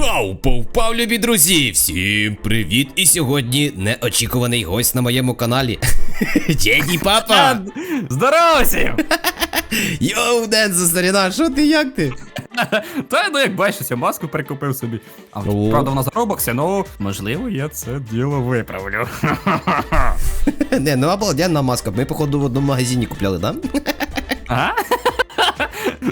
Пау, повпав, любі друзі! Всім привіт! І сьогодні неочікуваний гость на моєму каналі. Деді папа! Здорово всім! Йоу, Дензо, старіна, що ти, як ти? Та ну як бачиш, я маску прикупив собі. А О. правда вона заробокся, ну можливо я це діло виправлю. Не, ну обалденна маска. Ми, походу, в одному магазині купляли, да? Ага.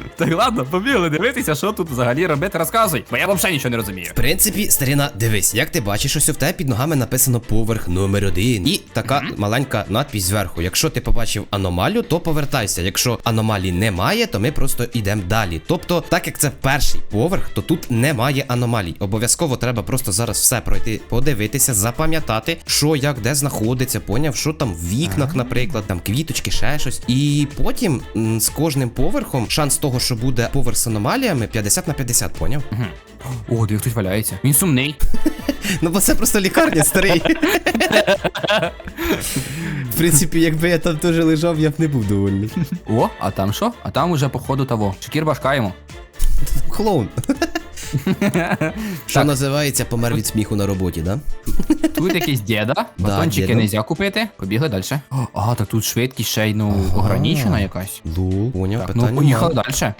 Так ладно, побігли дивитися, що тут взагалі робити, розказуй. Бо я взагалі нічого не розумію. В принципі, старіна, дивись, як ти бачиш, ось в тебе під ногами написано поверх номер один. І така маленька надпись зверху. Якщо ти побачив аномалію, то повертайся. Якщо аномалії немає, то ми просто йдемо далі. Тобто, так як це перший поверх, то тут немає аномалій. Обов'язково треба просто зараз все пройти, подивитися, запам'ятати, що як де знаходиться, поняв, що там в вікнах, наприклад, там квіточки, ще щось. І потім з кожним поверхом шанс того, що буде поверх з аномаліями, 50 на 50, поняв? О, де хтось валяється. Він сумний. Ну, бо це просто лікарня старий. В принципі, якби я там теж лежав, я б не був довольний. О, а там що? А там уже походу того. Шкір башка йому. Клоун. Що називається помер від сміху на роботі, да? Тут якийсь діда, батончики нельзя купити. Побігли далі. А, так тут швидкість ще й ну ограничена якась. Лу, поняв, Так, питання. ну поїхали далі.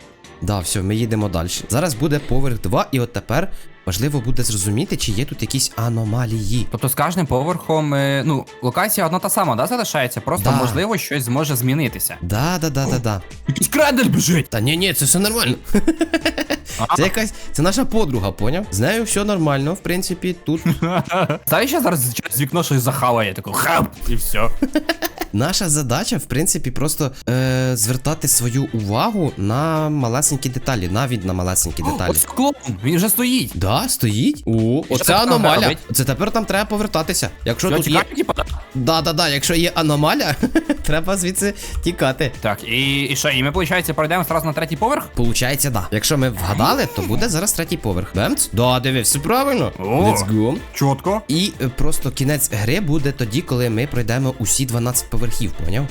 Да, все, ми їдемо далі. Зараз буде поверх 2, і от тепер важливо буде зрозуміти, чи є тут якісь аномалії. Тобто з кожним поверхом, е, ну, локація одна та сама, да, залишається? Просто Да. можливо щось зможе змінитися. Да, да, да, да, да. Якийсь кредель біжить! Та ні, ні, це все нормально. Це якась, це наша подруга, поняв? З нею все нормально, в принципі, тут Знаєш, я зараз через вікно щось захаває, таку хап, і все. Наша задача, в принципі, просто е, звертати свою увагу на малесенькі деталі, навіть на малесенькі деталі. Ось клоун, він вже стоїть. Да, стоїть. О, оце тепер аномалія. робить? Це тепер там треба повертатися. Якщо Що, тут є. типа? Да, да, якщо є аномалія, треба звідси тікати. Так, і, і що, і ми, виходить, пройдемо зразу на третій поверх? Получається, да. Якщо ми вгадали, то буде зараз третій поверх. Бемц? Да, диви, все правильно. О. Let's go. Чотко. І е, просто кінець гри буде тоді, коли ми пройдемо усі 12 поверхів, поняв?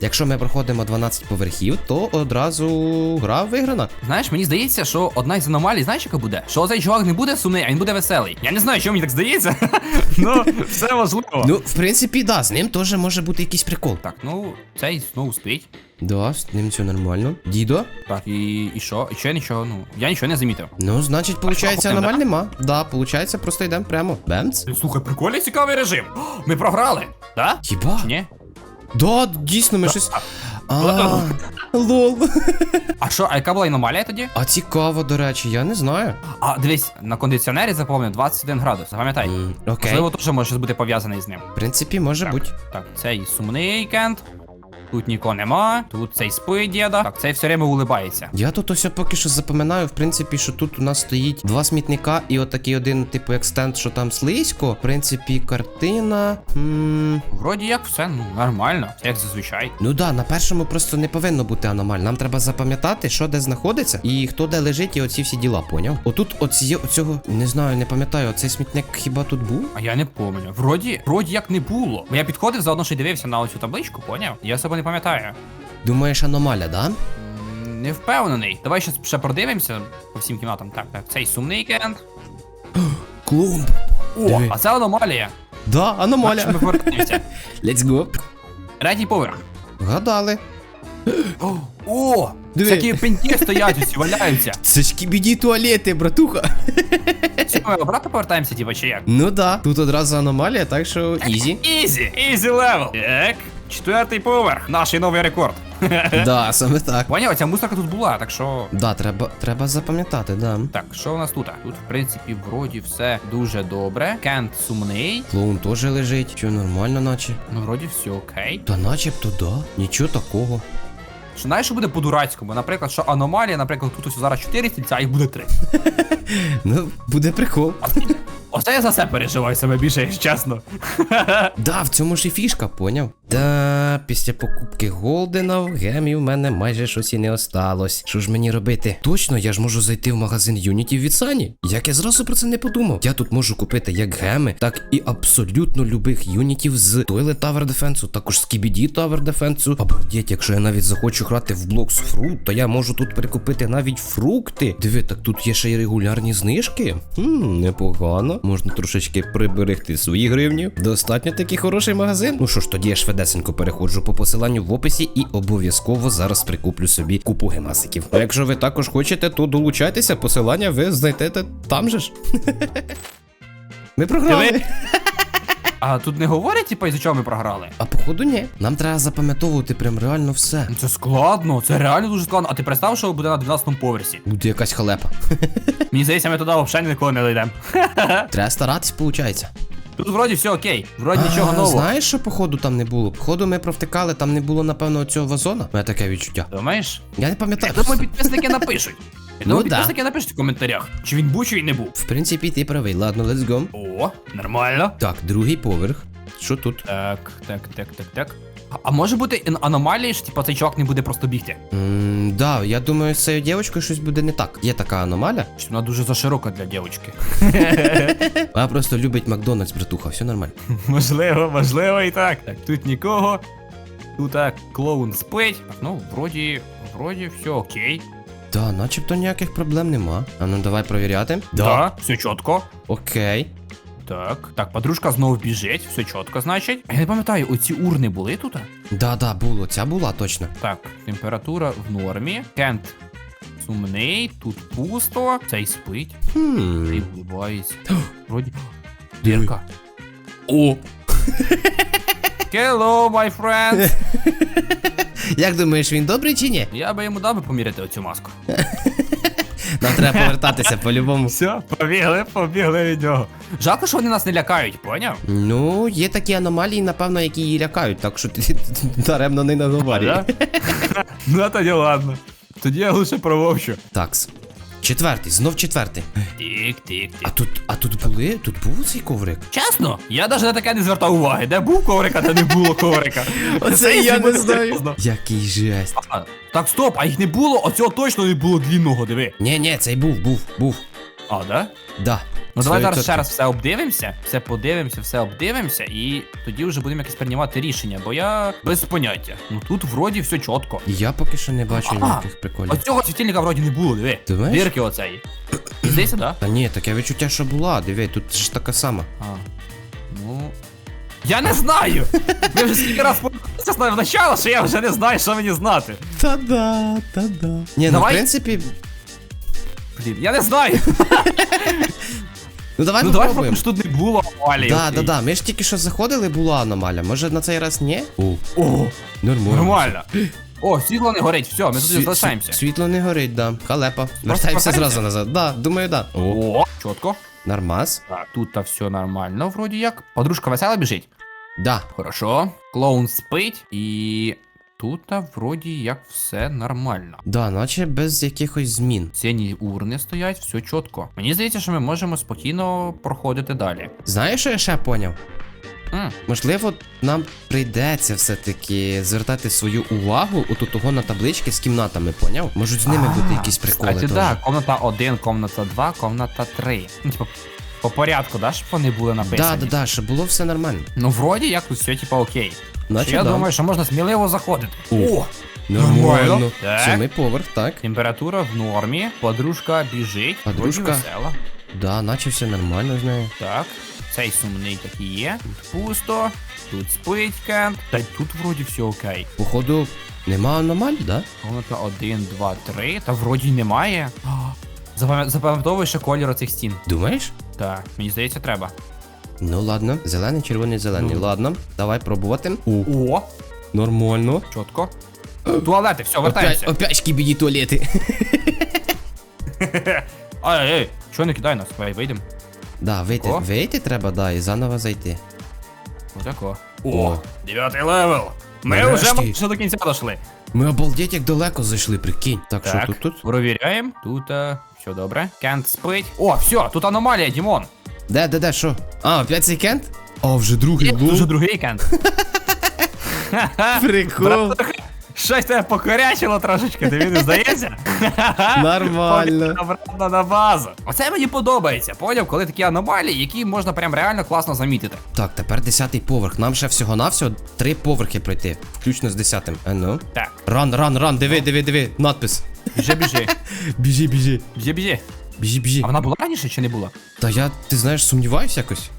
Якщо ми проходимо 12 поверхів, то одразу гра виграна. Знаєш, мені здається, що одна із аномалій, знаєш, яка буде? Що цей чувак не буде сумний, а він буде веселий. Я не знаю, чому мені так здається. Ну, все важливо. Ну, в принципі, да, з ним теж може бути якийсь прикол. Так, ну, цей знову спить. Да, з ним все нормально. Дідо? Так, і, і що? І що я нічого, ну, я нічого не замітив. Ну, значить, ходимо, аномаль нема. Да, получається, просто йдемо прямо. Бемц? Слухай, прикольний цікавий режим. Ми програли, да? Хіба? Чи ні? Да, дійсно, ми щось. А, лол. А що, а яка була аномалія тоді? А цікаво, до речі, я не знаю. А, дивись, на кондиціонері заповнив 21 градус, пам'ятай. Окей. Можливо, теж може щось бути пов'язане з ним. В принципі, може бути. Так, цей сумний кент. Тут нікого нема. Тут цей спить діда. Так, цей все время улибається. Я тут ось поки що запам'ятаю, в принципі, що тут у нас стоїть два смітника і отакий один, типу, як стенд, що там слизько. В принципі, картина. М, Вроді як все, ну, нормально, як зазвичай. Ну да, на першому просто не повинно бути аномаль. Нам треба запам'ятати, що де знаходиться, і хто де лежить, і оці всі діла, поняв? Отут оці, оцього, не знаю, не пам'ятаю, оцей смітник хіба тут був? А я не пам'ятаю. Вроді, вроді як не було. Бо я підходив, заодно ще й дивився на оцю табличку, поняв? Я себе не пам'ятаю. Думаєш, аномаля, да? Не впевнений. Давай ще, ще продивимося по всім кімнатам. Так, так, цей сумний кент. Клумб. О, Диви. а це аномалія. Да, Бачиш, аномаля. ми. Let's go. Третій поверх. Гадали. О! Диви. Такі пеньки стоять, усі валяються. Це ж кібіді туалети, братуха. Всі ми обратно повертаємося, типа, чи як? Ну да, тут одразу аномалія, так що ізі. Ізі, ізі левел. Так, четвертий поверх. Наш новий рекорд. Да, саме так. Поняв, ця мусорка тут була, так що. Да, треба, треба запам'ятати, да. Так, що у нас тут? Тут, в принципі, вроді все дуже добре. Кент сумний. Клоун теж лежить, що нормально, наче. Ну, вроді все окей. Та начебто да. Нічого такого. Що знаєш, що буде по-дурацькому? Наприклад, що аномалія, наприклад, тут ось зараз 4 стільця, а їх буде 3. Ну, буде прикол. Оце я за себе переживаю себе більше, якщо чесно. Да, в цьому ж і фішка, поняв? Та після покупки Голдена в гемі в мене майже щось і не осталось. Що ж мені робити? Точно, я ж можу зайти в магазин юнітів від Сані. Як я зразу про це не подумав. Я тут можу купити як геми, так і абсолютно любих юнітів з Toilet Tower Defense, також з KBD Tower Defense. Обалдеть, якщо я навіть захочу грати в Blocks Fruit, то я можу тут перекупити навіть фрукти. Диви, так тут є ще й регулярні знижки. Хм, непогано. Можна трошечки приберегти свої гривні. Достатньо такий хороший магазин. Ну що ж, тоді я швидесенько переходжу по посиланню в описі і обов'язково зараз прикуплю собі купу гемасиків. А якщо ви також хочете, то долучайтеся. Посилання ви знайдете там же ж. Ми програли. А тут не говорять, типа, із чого ми програли? А походу ні. Нам треба запам'ятовувати прям реально все. Ну, Це складно, це реально дуже складно. А ти представ, що буде на 12-му поверсі? Буде якась халепа. Мені здається, ми туди взагалі ніколи не дійдемо. Треба старатись, виходить. Тут вроді все окей, вроді нічого нового. Знаєш, що походу там не було? Походу ми провтикали, там не було, напевно, цього вазона. У мене таке відчуття. Думаєш? Я не пам'ятаю. Я думаю, підписники напишуть. Я Ну думаю, да. підписники напишуть в коментарях, чи він був, чи він не був. В принципі, ти правий. Ладно, let's go. О, нормально. Так, другий поверх. Що тут? Так, так, так, так, так. А- А може бути аномалії, що типа цей чувак не буде просто бігти? М, да, я думаю, з цією дівчинкою щось буде не так. Є така аномалія. Що вона дуже заширока для дівчинки. Вона просто любить Макдональдс, братуха, все нормально. Можливо, можливо і так. Так, тут нікого. Тут так, клоун спить. Так, ну, вроді, вроді все окей. Да, начебто ніяких проблем нема. А ну давай провіряти. Да, все чітко. Окей. Так, так, подружка знову біжить, все чітко, значить. А я не пам'ятаю, оці урни були тут? Да, да, було. Ця була точно. Так, температура в нормі. Кент сумний, тут пусто. Цей спить. Хм. Цей улыбається. Вроді. Дірка. О! Hello, my friends! Як думаєш, він добрий чи ні? Я би йому дав би поміряти оцю маску. Нам треба повертатися по-любому. Все, побігли, побігли від нього. Жалко, що вони нас не лякають, поняв? Ну, є такі аномалії, напевно, які її лякають, так що ти даремно не наговарюй. Да? Ну тоді ладно. Тоді я лише прововчу. Такс. Четвертий, знов четвертий. Тік, тік, А тут, а тут були? Тут був цей коврик? Чесно, я навіть на таке не звертав уваги, де був коврика, де не було коврика. Оце я не знаю. Який жесть. Так, стоп, а їх не було, оцього точно не було длінного, диви. Ні, ні, цей був, був, був. А, да? Да. Ну давай зараз ще раз все обдивимося, все подивимося, все обдивимося, і тоді вже будемо якось приймати рішення, бо я без поняття. Ну тут вроді все чітко. Я поки що не бачу А, ніяких приколів. Оцього світильника вроді не було, диви. Думаєш? Дирки оцеї. Здається, да? Та ні, таке відчуття, що була. Диви, тут ж така сама. А. Ну. Я не знаю! Ми вже скільки раз подивилися з нами в начало, що я вже не знаю, що мені знати. Та-да, та-да. Ні, ну в Давай. принципі. Блін, я не знаю. Ну давай ну давай попробуємо. поки що тут не було авалії. Да, да, да. Ми ж тільки що заходили, була аномалія. Може на цей раз ні? О, О, нормально. нормально. О, світло не горить, все, ми тут Сві- залишаємося. Світло не горить, да. Халепа. Вертаємося повертаємося? зразу назад. Да, думаю, да. О, О, чітко. нормас. Так, тут та все нормально, вроді як. Подружка весела біжить. Да. Хорошо. Клоун спить і. Тут вроді як все нормально. Да, наче без якихось змін. Сині урни стоять, все чітко. Мені здається, що ми можемо спокійно проходити далі. Знаєш, що я ще поняв? М, Можливо, нам прийдеться все-таки звертати свою увагу у того на таблички з кімнатами, поняв? Можуть з ними А, бути якісь приколи. Кстати, теж. да, комната 1, комната 2, комната 3. По порядку, да, щоб вони були написані. Да, да, да, щоб було все нормально. Ну, вроді як тут все, типа, окей. Наче я да. думаю, що можна сміливо заходити. О, О! Нормально. Так. Сьомий поверх, так. Температура в нормі, подружка біжить, Подружка. вроді весела. Да, наче все нормально з нею. Так, цей сумний так і є. Тут пусто, тут спить Кент. Та й тут вроді все окей. Походу, нема аномалій, да? Комната 1, 2, 3, та вроді немає. А, запам'ят- Запам'ятовуєш ще колір оцих стін. Думаєш? Так, мені здається, треба. Ну ладно, зелений, червоний, зелений. Ну. Ладно, давай пробувати. О, О, нормально. чітко. Туалети, все, Опять, вертаємося. опять шкібіді туалети. Ай, ей, чого не кидай нас? Давай вийдемо. Да, вийти, вийти треба, да, і заново зайти. Отако. О, дев'ятий левел. Ми Нарешті. вже майже до кінця дійшли. Ми обалдеть, як далеко зайшли, прикинь. Так, що тут тут? провіряємо. Тут а, все добре. Кент спить. О, все, тут аномалія, Дімон. Де, де, де, що? А, опять цей кент? А, вже другий Є Вже другий кент. Прикол. Щось тебе покорячило трошечки, тобі не здається? Нормально. Обратно на базу. Оце мені подобається, поняв, коли такі аномалії, які можна прям реально класно замітити. Так, тепер десятий поверх. Нам ще всього-навсього три поверхи пройти, включно з десятим. А ну. Так, Ран, ран, ран, диви, диви, диви. Надпис. біжи, біжи. Біжи, біжи. Біжи, біжи. Біжи, біжи. А вона була раніше чи не була? Та я, ти знаєш, сумніваюся якось.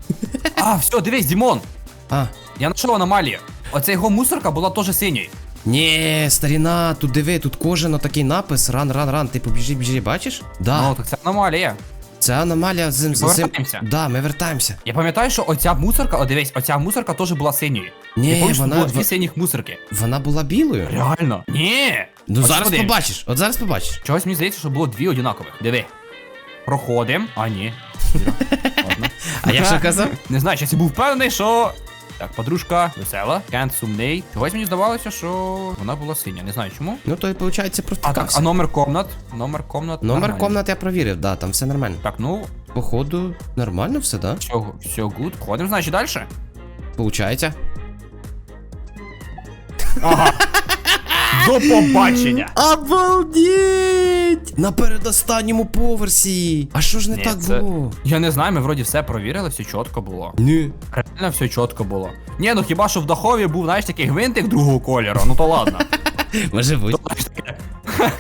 А, все, дивись, Дімон. А. Я знайшов аномалію. Оця його мусорка була теж синьою. Ні, старіна, тут диви, тут кожен такий напис. Ран, ран, ран. Типу, біжи, біжи, бачиш? Да. Ну, так це аномалія. Це аномалія з з- з- Повертаємося? Да, ми вертаємося. Я пам'ятаю, що оця мусорка, о, дивись, оця мусорка теж була синьою. Ні, Ти пам'ятаєш, вона- було дві синіх мусорки. Вона була білою. Реально? Ні. Ну Ось зараз подивимось. побачиш. От зараз побачиш. Чогось мені здається, що було дві однакових. Диви. Проходим. А, ні. А я що казав? Не знаю, щось я був впевнений, що. Так, подружка весела, Кент сумний. Чогось мені здавалося, що вона була синя. Не знаю чому. Ну то й виходить просто А так, а номер комнат? Номер комнат. Номер нормальний. комнат я провірив, да, там все нормально. Так, ну, Походу, нормально все, да? все, все гуд. Ходимо, значить, далі. Получається. Ага. До побачення. Обалдіть! На передостанньому поверсі. А що ж не Ні, так це- було? Я не знаю, ми вроді все провірили, все чітко було. Ні. Реально все чітко було. Ні, ну хіба що в дахові був, знаєш, такий гвинтик другого кольору, ну то ладно. Може бути.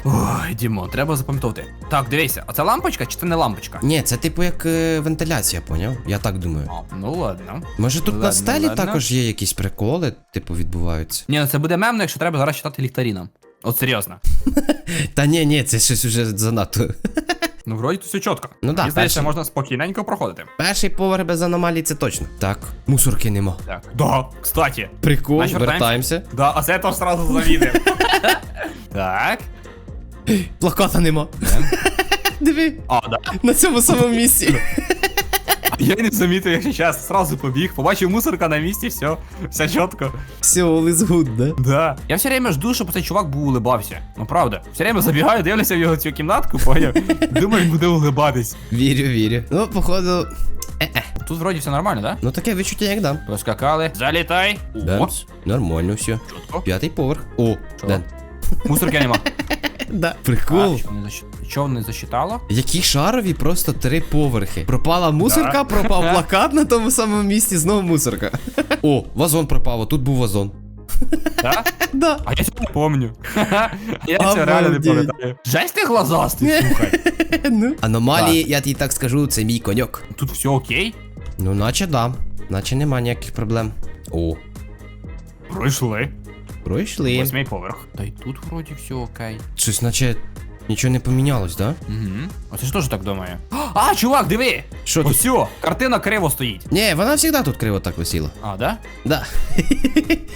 Ой, Дімо, треба запам'ятати. Так, дивися, а це лампочка чи це не лампочка? Ні, це типу як е, вентиляція, поняв? Я так думаю. А, ну ладно. Може тут на стелі ладно. також є якісь приколи, типу, відбуваються. Ні, ну це буде мемно, якщо треба зараз читати ліхтарінам. От серйозно. Та ні, ні, це щось уже занадто. Ну, вроді тут все чітко. Ну да, Мені здається, перший. можна спокійненько проходити. Перший поверх без аномалій це точно. Так, мусорки нема. Так. Да, кстати. Прикол, Значить, вертаємося. Да, а це то сразу завідив. Так. Плаката нема. Диви, А, да. на цьому самому місці. Я не замітив, якщо час сразу побіг, побачив мусорка на місці, все, все чітко. Все, all is good, да? Да. Я все время жду, щоб цей чувак був улибався. Ну правда. Все время забігаю, дивлюся в його цю кімнатку, поняв? Думаю, він буде улибатись. Вірю, вірю. Ну, походу. Е-е. Тут вроді все нормально, да? Ну таке відчуття, як дам. Поскакали. Залітай. О. Нормально все. чітко. П'ятий поверх. О? Ден. Мусорки нема. Да. Прикол. що не. Чого не засчитало? Які шарові просто три поверхи. Пропала мусорка, Да. пропав плакат на тому самому місці, знову мусорка. О, вазон пропав, а тут був вазон. Да? Да. А я цього не помню. Я це реально не пам'ятаю. Жесть ти глазастий, слухай. ну. Аномалії, я тобі так скажу, це мій коньок. Тут все окей. Ну, наче да. Наче нема ніяких проблем. О, Пройшли. Пройшли. Восьмий поверх. Та й тут вроді все окей. Щось наче нічого не помінялось, да? Угу. А ти ж теж так думає. А, чувак, диви! Що тут? Ось все, картина криво стоїть. Ні, вона завжди тут криво так висіла. А, да? Да.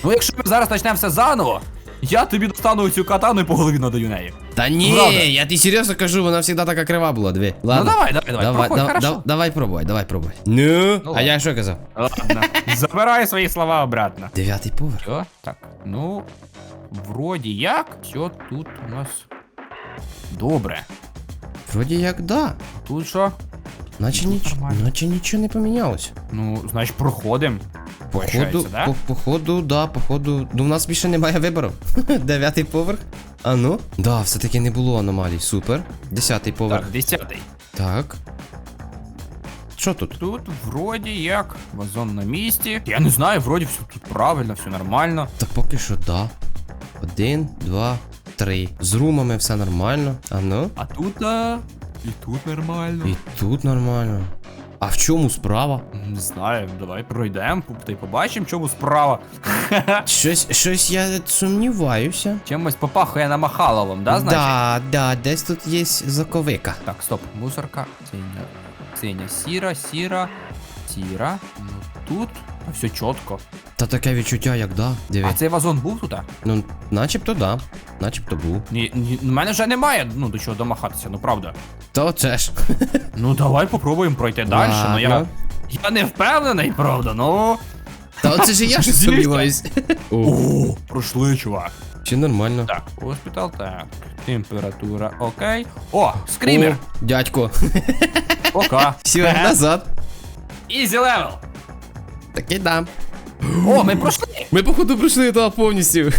Ну якщо ми зараз почнемо все заново, я тобі достану цю катану і по голові надаю нею. Та ні, Правда. я тобі серйозно кажу, вона завжди така крива була, диви. Ладно. Ну давай, давай, давай, Давай, проходь, да- хорошо. да- давай пробуй, давай пробуй. Ну, Ну, а я що казав? Ладно, забирай свої слова обратно. Дев'ятий поверх. Все, так, ну, вроді як, все тут у нас добре. Вроді як да. Тут що? Наче, Тут ніч... нормально. Наче нічого не помінялось. Ну, значить, проходимо. Походу, да? по, походу, да, походу. Ну, в нас більше немає вибору. Дев'ятий поверх. А ну? Да, все-таки не було аномалій. Супер. Десятий поверх. Так, десятий. Так. Що тут? Тут вроді як вазон на місці. Я не знаю, вроді все тут правильно, все нормально. Так поки що да. Один, два, три. З румами все нормально. А ну? А тут, а, і тут нормально. І тут нормально. А в чому справа? Не знаю, давай пройдемо, та й побачимо, чому справа. Щось, щось я сумніваюся. Чимось попахує на Махаловом, да, значить? Да, да, десь тут є заковика. Так, стоп, мусорка, синя, синя, сіра, сіра, сіра. Ну тут все чітко. Та таке відчуття, як да. Диви. А цей вазон був тут? Ну, начебто да. Начебто був. Ні, ні, у мене вже немає, ну до чого домахатися, ну правда. Та оце ж. Ну давай попробуємо пройти далі. Ну я. Я не впевнений, правда, ну. Та оце ж і я ж сумніваюсь. О, пройшли, чувак. чи нормально. Так, госпітал, так. Температура, окей. О, скрімер! О, дядько. Пока. Все, назад. Ізі левел. Таки да. О, ми пройшли! Ми, походу, пройшли та повністю.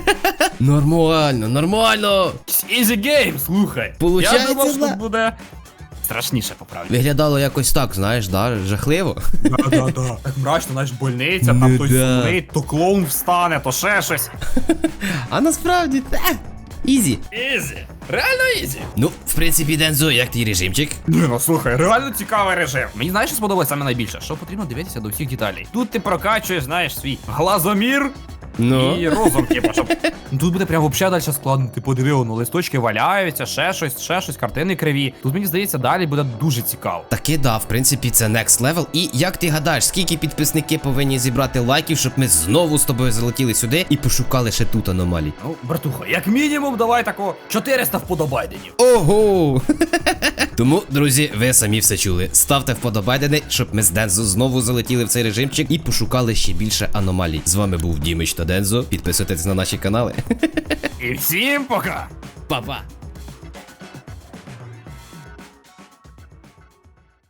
нормально, нормально. Easy game, слухай. Получається, Я думав, що да. тут буде страшніше по правді. Виглядало якось так, знаєш, да, жахливо. Да-да-да. Так мрачно, знаєш, больниця, Ну там хтось да. сумний, то клоун встане, то ще щось. А насправді, та, ізі. Ізі. Реально ізі. Ну, в принципі, Дензо, як твій режимчик? Ні, ну слухай, реально цікавий режим. Мені знаєш, що сподобалось саме найбільше? Що потрібно дивитися до всіх деталей. Тут ти прокачуєш, знаєш, свій глазомір Ну. і розум, типу, щоб. Ну, Тут буде прям взагалі далі складно. Ти подиви, ну листочки валяються, ще щось, ще щось, картини криві. Тут мені здається, далі буде дуже цікаво. Таки да, в принципі, це next level. І як ти гадаєш, скільки підписники повинні зібрати лайків, щоб ми знову з тобою залетіли сюди і пошукали ще тут аномалій? Ну, братуха, як мінімум, давай тако 400 вподобайденів. Ого! Тому, друзі, ви самі все чули. Ставте вподобайдени, щоб ми з Дензо знову залетіли в цей режимчик і пошукали ще більше аномалій. З вами був Дімич та Дензо. Підписуйтесь на наші канали. І всім пока! Па-па!